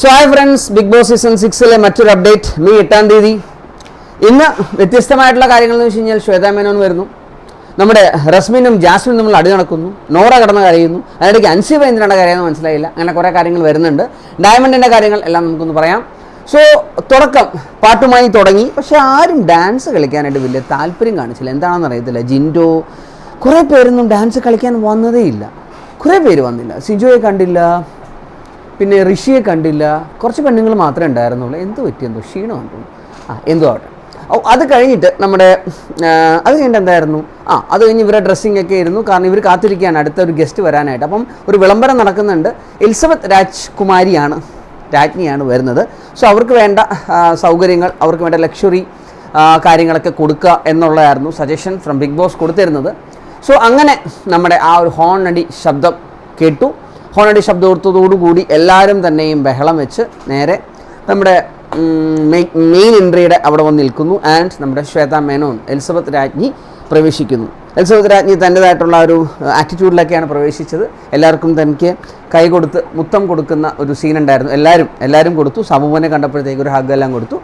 So hi friends Big Boss season സിക്സിലെ മറ്റൊരു update May എട്ടാം തീയതി. ഇന്ന് വ്യത്യസ്തമായിട്ടുള്ള കാര്യങ്ങൾ എന്ന് വെച്ച് കഴിഞ്ഞാൽ ശ്വേതാ മേനോൻ വരുന്നു. നമ്മുടെ റസ്മിനും ജാസ്മിനും നമ്മൾ അടി നടക്കുന്നു. നോറ കടന്ന് കരയുന്നു. അതിനിടയ്ക്ക് അൻസി എന്തിനാണ് കരയെന്ന് മനസ്സിലായില്ല. അങ്ങനെ കുറേ കാര്യങ്ങൾ വരുന്നുണ്ട്. ഡയമണ്ടിന്റെ കാര്യങ്ങൾ എല്ലാം നമുക്കൊന്ന് പറയാം. സോ തുടക്കം. പാട്ടുമായി തുടങ്ങി. പക്ഷേ ആരും ഡാൻസ് കളിക്കാനായിട്ട് വലിയ താല്പര്യം കാണിച്ചില്ല. എന്താണെന്ന് അറിയത്തില്ല. ജിൻഡോ കുറേ പേരൊന്നും ഡാൻസ് കളിക്കാൻ വന്നതേ ഇല്ല കുറേ പേര് വന്നില്ല. സിജോയെ കണ്ടില്ല. പിന്നെ ഋഷിയെ കണ്ടില്ല. കുറച്ച് പെണ്ണുങ്ങൾ മാത്രമേ ഉണ്ടായിരുന്നുള്ളൂ. എന്ത് പറ്റിയെന്തോ ക്ഷീണം തോന്നുന്നു ആ എന്തോ ആവട്ടെ. അത് കഴിഞ്ഞിട്ട് നമ്മുടെ അത് കഴിഞ്ഞിട്ട് എന്തായിരുന്നു? ആ അത് കഴിഞ്ഞ് ഇവരുടെ ഡ്രസ്സിംഗ് ഒക്കെ ആയിരുന്നു. കാരണം ഇവർ കാത്തിരിക്കുകയാണ്. അടുത്ത ഒരു ഗസ്റ്റ് വരാനായിട്ട്. അപ്പം ഒരു വിളംബരം നടക്കുന്നുണ്ട്. എലിസബത്ത് രാജ്കുമാരിയാണ് രാജ്ഞിയാണ് വരുന്നത്. സോ അവർക്ക് വേണ്ട സൗകര്യങ്ങൾ അവർക്ക് വേണ്ട ലക്ഷറി കാര്യങ്ങളൊക്കെ കൊടുക്കുക എന്നുള്ളതായിരുന്നു സജഷൻ ഫ്രം ബിഗ് ബോസ് കൊടുത്തിരുന്നത്. സോ അങ്ങനെ നമ്മുടെ ആ ഒരു ഹോൺ അടി ശബ്ദം കേട്ടു. ഹോണടി ശബ്ദത്തോടുകൂടി എല്ലാവരും തന്നെയും ബഹളം വെച്ച് നേരെ നമ്മുടെ മെയിൻ എൻട്രിയുടെ അവിടെ വന്ന് നിൽക്കുന്നു. ആൻഡ് നമ്മുടെ ശ്വേത മേനോൻ എലിസബത്ത് രാജ്ഞി പ്രവേശിക്കുന്നു. എലിസബത്ത് രാജ്ഞി തന്റെതായിട്ടുള്ള ഒരു ആറ്റിറ്റ്യൂഡിലൊക്കെയാണ് പ്രവേശിച്ചത്. എല്ലാവർക്കും തനിക്ക് കൈ കൊടുത്ത് മുത്തം കൊടുക്കുന്ന ഒരു സീൻ ഉണ്ടായിരുന്നു. എല്ലാവരും എല്ലാവരും കൊടുത്തു. സമൂഹനെ കണ്ടപ്പോഴത്തേക്ക് ഒരു ഹഗ് എല്ലാം കൊടുത്തു.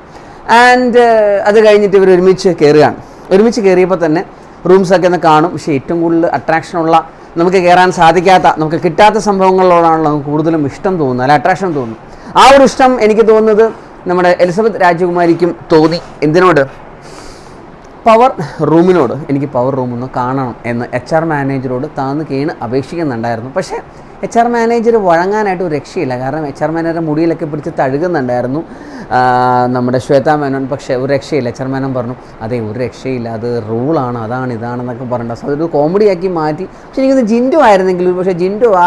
ആൻഡ് അത് കഴിഞ്ഞിട്ട് ഇവർ ഒരുമിച്ച് കയറുകയാണ്. ഒരുമിച്ച് കയറിയപ്പോൾ തന്നെ റൂംസൊക്കെ ഒന്ന് കാണും. പക്ഷേ ഏറ്റവും കൂടുതൽ അട്രാക്ഷനുള്ള നമുക്ക് കയറാൻ സാധിക്കാത്ത നമുക്ക് കിട്ടാത്ത സംഭവങ്ങളോടാണല്ലോ നമുക്ക് കൂടുതലും ഇഷ്ടം തോന്നുന്നത് അല്ല അട്രാക്ഷൻ തോന്നുന്നു ആ ഒരു ഇഷ്ടം എനിക്ക് തോന്നുന്നത് നമ്മുടെ എലിസബത്ത് രാജകുമാരിക്കും തോന്നി. എന്തിനോട്? പവർ റൂമിനോട്. എനിക്ക് പവർ റൂമൊന്ന് കാണണം എന്ന് എച്ച് ആർ മാനേജറോട് താന്ന് കീണ് അപേക്ഷിക്കുന്നുണ്ടായിരുന്നു. പക്ഷേ എച്ച് ആർ മാനേജർ വഴങ്ങാനായിട്ട് ഒരു രക്ഷയില്ല. കാരണം എച്ച് ആർ മാനേജർ മുടിയിലൊക്കെ പിടിച്ച് തഴുകുന്നുണ്ടായിരുന്നു. നമ്മുടെ ശ്വേതാ മേനോൻ പക്ഷേ ഒരു രക്ഷയില്ല. എച്ച് ആർ മേനോൻ പറഞ്ഞു അതെ ഒരു രക്ഷയില്ല. അത് റൂളാണ് അതാണ് ഇതാണെന്നൊക്കെ പറഞ്ഞിട്ട് സോ അതൊരു കോമഡിയാക്കി മാറ്റി. പക്ഷെ എനിക്കത് ജിൻഡു ആയിരുന്നെങ്കിൽ പക്ഷേ ജിൻഡു ആ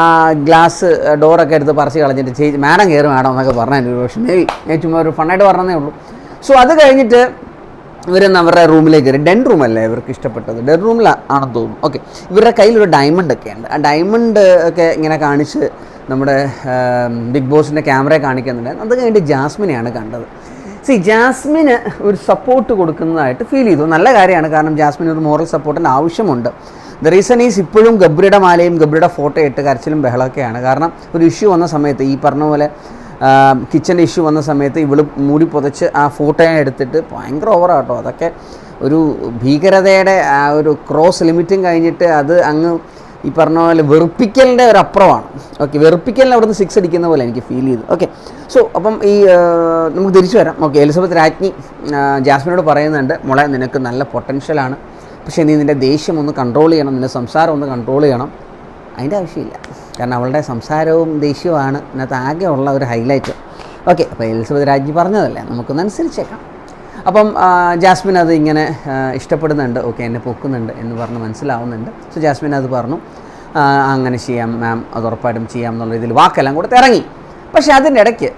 ആ ഗ്ലാസ് ഡോറൊക്കെ എടുത്ത് പറിച്ച് കളഞ്ഞിട്ട് ചേച്ചി മാഡം കയറി മാഡം എന്നൊക്കെ പറഞ്ഞു പക്ഷേ മേ ബി ഞാൻ ചുമ്മാ ഒരു ഫണ്ണായിട്ട് പറഞ്ഞതേ ഉള്ളൂ. സോ അത് കഴിഞ്ഞിട്ട് ഇവരൊന്ന് അവരുടെ റൂമിലേക്ക് കയറി. ഡെൻ റൂമല്ലേ ഇവർക്ക് ഇഷ്ടപ്പെട്ടത്? ഡെൻ റൂമിൽ ആണെന്ന് തോന്നുന്നു. ഓക്കെ ഇവരുടെ കയ്യിലൊരു ഡയമണ്ട് ഒക്കെ ഉണ്ട്. ആ ഡയമണ്ട് ഒക്കെ ഇങ്ങനെ കാണിച്ച് നമ്മുടെ ബിഗ് ബോസിന്റെ ക്യാമറയെ കാണിക്കുന്നുണ്ട് അത് കഴിഞ്ഞിട്ട് ജാസ്മിനെയാണ് കണ്ടത്. സി ജാസ്മിന് ഒരു സപ്പോർട്ട് കൊടുക്കുന്നതായിട്ട് ഫീൽ ചെയ്തു. നല്ല കാര്യമാണ്. കാരണം ജാസ്മിന് ഒരു മോറൽ സപ്പോർട്ടിന്റെ ആവശ്യമുണ്ട്. ദ റീസൺ ഈസ് ഇപ്പോഴും ഗബ്രിയുടെ മാലയും ഗബ്രിയുടെ ഫോട്ടോ ഇട്ട് കരച്ചിലും ബഹളമൊക്കെയാണ്. കാരണം ഒരു ഇഷ്യൂ വന്ന സമയത്ത് ഈ പറഞ്ഞ പോലെ കിച്ചന്റെ ഇഷ്യൂ വന്ന സമയത്ത് ഇവൾ മൂടി പുതച്ച് ആ ഫോട്ടോ എടുത്തിട്ട് ഭയങ്കര ഓവറാട്ടോ അതൊക്കെ ഒരു ഭീകരതയുടെ ആ ഒരു ക്രോസ് ലിമിറ്റും കഴിഞ്ഞിട്ട് അത് അങ്ങ് ഈ പറഞ്ഞ പോലെ വെറുപ്പിക്കലിന്റെ ഒരു അപ്പുറമാണ്. ഓക്കെ വെറുപ്പിക്കലിന് അവിടുന്ന് സിക്സ് അടിക്കുന്ന പോലെ എനിക്ക് ഫീൽ ചെയ്തു. ഓക്കെ സോ അപ്പം ഈ നമുക്ക് തിരിച്ചു വരാം. ഓക്കെ എലിസബത്ത് രാജ്ഞി ജാസ്മിനോട് പറയുന്നുണ്ട് മോളെ നിനക്ക് നല്ല പൊട്ടൻഷ്യലാണ് പക്ഷേ നീ നിന്റെ ദേഷ്യം ഒന്ന് കൺട്രോൾ ചെയ്യണം നിന്റെ സംസാരം ഒന്ന് കൺട്രോൾ ചെയ്യണം. അതിന്റെ ആവശ്യമില്ല. കാരണം അവളുടെ സംസാരവും ദേഷ്യവുമാണ് ഇതിനകത്ത് ആകെ ഉള്ള ഒരു ഹൈലൈറ്റ് ഓക്കെ അപ്പോൾ എലിസബത്ത് രാജി പറഞ്ഞതല്ലേ? നമുക്കൊന്ന് അനുസരിച്ചേക്കാം. അപ്പം ജാസ്മിൻ അത് ഇങ്ങനെ ഇഷ്ടപ്പെടുന്നുണ്ട് ഓക്കെ എന്നെ പൊക്കുന്നുണ്ട് എന്ന് പറഞ്ഞ് മനസ്സിലാവുന്നുണ്ട്. സോ ജാസ്മിൻ അത് പറഞ്ഞു അങ്ങനെ ചെയ്യാം മാം അത് ഉറപ്പായിട്ടും ചെയ്യാം എന്നുള്ള രീതിയിൽ വാക്കെല്ലാം കൂടെ ഇറങ്ങി. പക്ഷേ അതിന്റെ ഇടയ്ക്ക്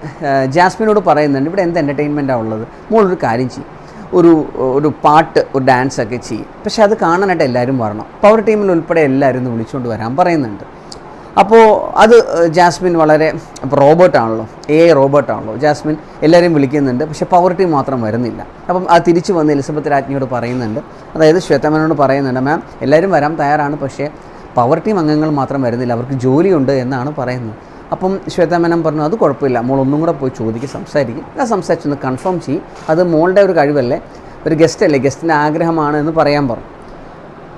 ജാസ്മിനോട് പറയുന്നുണ്ട് ഇവിടെ എന്ത് എന്റർടൈൻമെന്റാണ് ഉള്ളത്? മോളൊരു കാര്യം ചെയ്യും. ഒരു ഒരു പാട്ട് ഒരു ഡാൻസ് ഒക്കെ ചെയ്യും. പക്ഷേ അത് കാണാനായിട്ട് എല്ലാവരും വരണം. പവർ ടീമിൽ ഉൾപ്പെടെ എല്ലാവരും വിളിച്ചുകൊണ്ട് വരാൻ പറയുന്നുണ്ട്. അപ്പോൾ അത് ജാസ്മിൻ വളരെ ഇപ്പോൾ റോബോട്ടാണല്ലോ എ ഐ റോബോട്ടാണല്ലോ ജാസ്മിൻ എല്ലാവരെയും വിളിക്കുന്നുണ്ട്. പക്ഷേ പവർട്ടി മാത്രം വരുന്നില്ല. അപ്പം അത് തിരിച്ചു വന്ന് എലിസബത്ത് രാജ്ഞിയോട് പറയുന്നുണ്ട്. അതായത് ശ്വേതമനോട് പറയുന്നുണ്ട് മാം എല്ലാവരും വരാൻ തയ്യാറാണ്. പക്ഷേ പവർ ടീം അംഗങ്ങൾ മാത്രം വരുന്നില്ല. അവർക്ക് ജോലിയുണ്ട് എന്നാണ് പറയുന്നത്. അപ്പം ശ്വേതമേനം പറഞ്ഞു അത് കുഴപ്പമില്ല. മോൾ ഒന്നും കൂടെ പോയി ചോദിക്കും സംസാരിക്കും. ഞാൻ സംസാരിച്ചൊന്ന് കൺഫേം ചെയ്യും. അത് മോളുടെ ഒരു കഴിവല്ലേ? ഒരു ഗസ്റ്റ് അല്ലേ? ഗസ്റ്റിന്റെ ആഗ്രഹമാണ് എന്ന് പറയാൻ പറഞ്ഞു.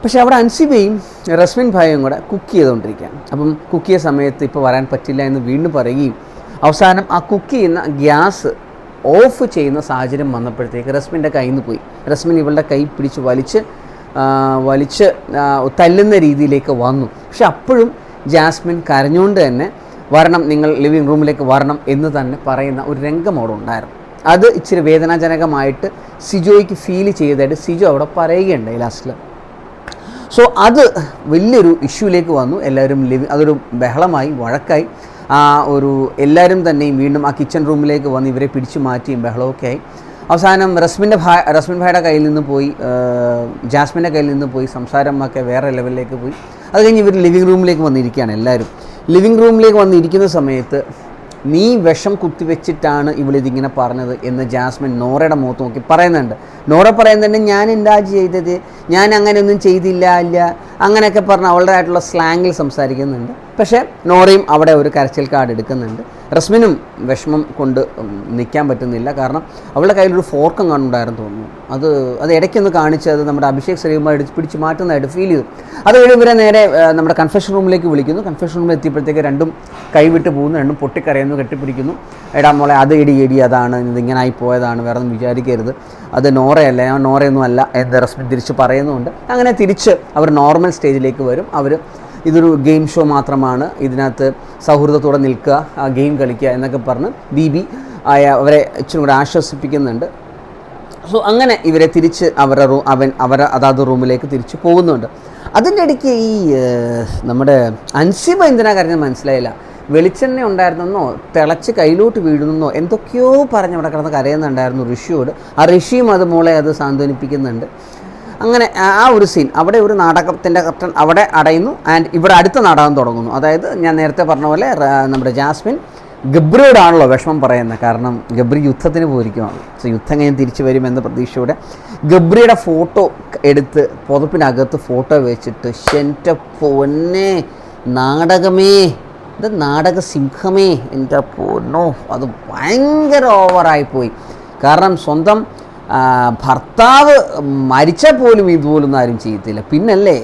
പക്ഷേ അവിടെ അൻസിബയും റസ്മിൻ ഭായും കൂടെ കുക്ക് ചെയ്തുകൊണ്ടിരിക്കുകയാണ്. അപ്പം കുക്ക് ചെയ്ത സമയത്ത് ഇപ്പോൾ വരാൻ പറ്റില്ല എന്ന് വീണ്ടും പറയുകയും അവസാനം ആ കുക്ക് ചെയ്യുന്ന ഗ്യാസ് ഓഫ് ചെയ്യുന്ന സാഹചര്യം വന്നപ്പോഴത്തേക്ക് റസ്മിന്റെ കയ്യിൽ നിന്ന് പോയി. റസ്മിൻ ഇവളുടെ കൈ പിടിച്ച് വലിച്ച് വലിച്ച് തല്ലുന്ന രീതിയിലേക്ക് വന്നു. പക്ഷെ അപ്പോഴും ജാസ്മിൻ കരഞ്ഞുകൊണ്ട് തന്നെ വരണം നിങ്ങൾ ലിവിങ് റൂമിലേക്ക് വരണം എന്ന് തന്നെ പറയുന്ന ഒരു രംഗം അവിടെ ഉണ്ടായിരുന്നു. അത് ഇച്ചിരി വേദനാജനകമായിട്ട് സിജോയ്ക്ക് ഫീൽ ചെയ്തതായിട്ട് സിജോ അവിടെ പറയുകയുണ്ടായി ലാസ്റ്റിൽ സോ അത് വലിയൊരു ഇഷ്യൂലേക്ക് വന്നു. എല്ലാവരും ലിവി അതൊരു ബഹളമായി വഴക്കായി. ആ ഒരു എല്ലാവരും തന്നെയും വീണ്ടും ആ കിച്ചൺ റൂമിലേക്ക് വന്ന് ഇവരെ പിടിച്ചു മാറ്റിയും ബഹളമൊക്കെ ആയി. അവസാനം റസ്മിന്റെ ഭാ റസ്മിൻ ഭായുടെ കയ്യിൽ നിന്ന് പോയി ജാസ്മിന്റെ കയ്യിൽ നിന്ന് പോയി സംസാരം ഒക്കെ വേറെ ലെവലിലേക്ക് പോയി. അത് കഴിഞ്ഞ് ഇവർ ലിവിങ് റൂമിലേക്ക് വന്നിരിക്കുകയാണ് എല്ലാവരും. ലിവിങ് റൂമിലേക്ക് വന്നിരിക്കുന്ന സമയത്ത് നീ വിഷം കുത്തിവെച്ചിട്ടാണ് ഇവളിതിങ്ങനെ പറഞ്ഞത് എന്ന് ജാസ്മിൻ നോറയുടെ മുഖത്ത് നോക്കി പറയുന്നുണ്ട്. നോറ പറയുന്നുണ്ട് ഞാൻ എന്താ ചെയ്തത്? ഞാൻ അങ്ങനെയൊന്നും ചെയ്തില്ല ഇല്ല. അങ്ങനെയൊക്കെ പറഞ്ഞ് അവളുടെ ആയിട്ടുള്ള സ്ലാങ്ങിൽ സംസാരിക്കുന്നുണ്ട്. പക്ഷേ നോറയും അവിടെ ഒരു കരച്ചിൽ കാർഡ് എടുക്കുന്നുണ്ട്. റസ്മിനും വിഷമം കൊണ്ട് നിൽക്കാൻ പറ്റുന്നില്ല. കാരണം അവളുടെ കയ്യിലൊരു ഫോർക്കം കാണുന്നുണ്ടായിരുന്നു തോന്നുന്നു. അത് അത് ഇടയ്ക്കൊന്ന് കാണിച്ച് അത് നമ്മുടെ അഭിഷേക് ശ്രീകുമാർ പിടിച്ച് മാറ്റുന്നതായിട്ട് ഫീൽ ചെയ്തു. അത് കഴിഞ്ഞ് ഇവരെ നേരെ നമ്മുടെ കൺഫെഷൻ റൂമിലേക്ക് വിളിക്കുന്നു. കൺഫെഷൻ റൂമിൽ എത്തിയപ്പോഴത്തേക്ക് രണ്ടും കൈവിട്ട് പോകുന്നു. രണ്ടും പൊട്ടിക്കരയുന്നു കെട്ടിപ്പിടിക്കുന്നു. എടാ മോളെ അത് ഇടി ഇടി അതാണ്. ഇതിങ്ങനെ ഇങ്ങനെ ആയി പോയതാണ്. വേറെ ഒന്നും വിചാരിക്കരുത്. അത് നോറയല്ല? ഞാൻ നോറയൊന്നും അല്ല എന്ന് റസ്മിൻ തിരിച്ച് പറയുന്നുണ്ട്. അങ്ങനെ തിരിച്ച് അവർ നോർമൽ സ്റ്റേജിലേക്ക് വരും. അവർ ഇതൊരു ഗെയിം ഷോ മാത്രമാണ്. ഇതിനകത്ത് സൗഹൃദത്തോടെ നിൽക്കുക ആ ഗെയിം കളിക്കുക എന്നൊക്കെ പറഞ്ഞ് ബി ബി ആയ അവരെ ഇച്ചിരി കൂടെ ആശ്വസിപ്പിക്കുന്നുണ്ട്. സോ അങ്ങനെ ഇവരെ തിരിച്ച് അവരുടെ റൂ അവൻ അവരെ അതാത് റൂമിലേക്ക് തിരിച്ച് പോകുന്നുണ്ട്. അതിന്റെ ഇടയ്ക്ക് ഈ നമ്മുടെ അൻസിബ എന്തിനാ കാര്യം മനസ്സിലായില്ല. വെളിച്ചെണ്ണ ഉണ്ടായിരുന്നെന്നോ തിളച്ച് കയ്യിലോട്ട് വീഴുന്നെന്നോ എന്തൊക്കെയോ പറഞ്ഞ് അവിടെ കിടന്ന് കരയുന്നുണ്ടായിരുന്നു ഋഷിയോട്. ആ ഋഷിയും അത് മോളെ അത് സാന്ത്വനിപ്പിക്കുന്നുണ്ട്. അങ്ങനെ ആ ഒരു സീൻ അവിടെ ഒരു നാടകത്തിന്റെ കർട്ടൻ അവിടെ അടയുന്നു ആൻഡ് ഇവിടെ അടുത്ത നാടകം തുടങ്ങുന്നു. അതായത് ഞാൻ നേരത്തെ പറഞ്ഞ പോലെ നമ്മുടെ ജാസ്മിൻ ഗബ്രിയോടാണല്ലോ വിഷമം പറയുന്നത്. കാരണം ഗബ്രി യുദ്ധത്തിന് പോയിരിക്കുകയാണ് സോ യുദ്ധം കഴിഞ്ഞ് തിരിച്ചു വരുമെന്ന പ്രതീക്ഷയോടെ ഗബ്രിയുടെ ഫോട്ടോ എടുത്ത് പുതപ്പിനകത്ത് ഫോട്ടോ വെച്ചിട്ട് എന്റെ പൊന്നെ നാടകമേ ഇത് നാടക സിംഹമേ എന്റെ പൊന്നോ. അത് ഭയങ്കര ഓവറായിപ്പോയി കാരണം സ്വന്തം ഭർത്താവ് മരിച്ചാൽ പോലും ഇതുപോലൊന്നും ആരും ചെയ്യത്തില്ല. പിന്നല്ലേ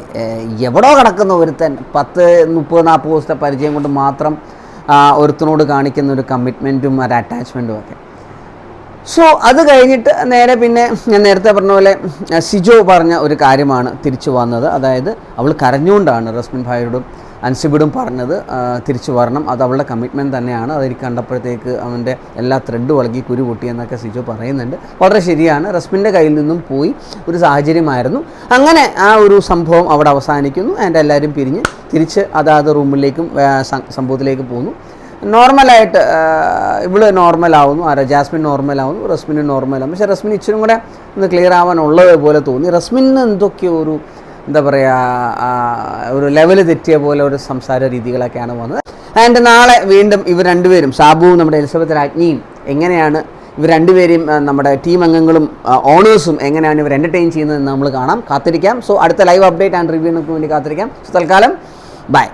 എവിടോ കിടക്കുന്ന ഒരുത്തൻ പത്ത് മുപ്പത് നാൽപ്പത് ദിവസത്തെ പരിചയം കൊണ്ട് മാത്രം ഒരുത്തിനോട് കാണിക്കുന്ന ഒരു കമ്മിറ്റ്മെന്റും ഒരു അറ്റാച്ച്മെന്റും ഒക്കെ. സോ അത് കഴിഞ്ഞിട്ട് നേരെ പിന്നെ ഞാൻ നേരത്തെ പറഞ്ഞ പോലെ സിജോ പറഞ്ഞ ഒരു കാര്യമാണ് തിരിച്ചു വന്നത്. അതായത് അവൾ കരഞ്ഞുകൊണ്ടാണ് റസ്മിൻ ഭായിയോടും അൻസിബിടും പറഞ്ഞത് തിരിച്ചു വരണം. അത് അവളുടെ കമ്മിറ്റ്മെന്റ് തന്നെയാണ്. അതെനിക്ക് കണ്ടപ്പോഴത്തേക്ക് അവന്റെ എല്ലാ ത്രെഡ് വളകി കുരു പൊട്ടി എന്നൊക്കെ സിജു പറയുന്നുണ്ട്. വളരെ ശരിയാണ്. റസ്മിന്റെ കയ്യിൽ നിന്നും പോയി ഒരു സാഹചര്യമായിരുന്നു. അങ്ങനെ ആ ഒരു സംഭവം അവിടെ അവസാനിക്കുന്നു. ആൻഡ് എല്ലാവരും പിരിഞ്ഞ് തിരിച്ച് അതാത് റൂമിലേക്കും സംഭവത്തിലേക്ക് പോകുന്നു നോർമലായിട്ട് ഇവൾ നോർമലാവുന്നു. ആരാ ജാസ്മിൻ നോർമലാവുന്നു. റസ്മിന് നോർമലാവും പക്ഷേ റസ്മിൻ ഇച്ചിരി കൂടെ ഒന്ന് ക്ലിയർ ആവാനുള്ളത് പോലെ തോന്നി. റസ്മിന് എന്തൊക്കെയോ ഒരു എന്താ പറയുക ഒരു ലെവൽ തെറ്റിയ പോലെ ഒരു സംസാര രീതികളൊക്കെയാണ് വന്നത്. ആൻഡ് നാളെ വീണ്ടും ഇവർ രണ്ടുപേരും ഷാബുവും നമ്മുടെ എലിസബത്ത് രാജ്ഞിയും എങ്ങനെയാണ് ഇവർ രണ്ടുപേരെയും നമ്മുടെ ടീം അംഗങ്ങളും ഓണേഴ്സും എങ്ങനെയാണ് ഇവർ എന്റർടൈൻ ചെയ്യുന്നത് എന്ന് നമ്മൾ കാണാം. കാത്തിരിക്കാം. സോ അടുത്ത ലൈവ് അപ്ഡേറ്റ് ആൻഡ് റിവ്യൂവിനൊക്കെ വേണ്ടി കാത്തിരിക്കാം. സോ തൽക്കാലം ബൈ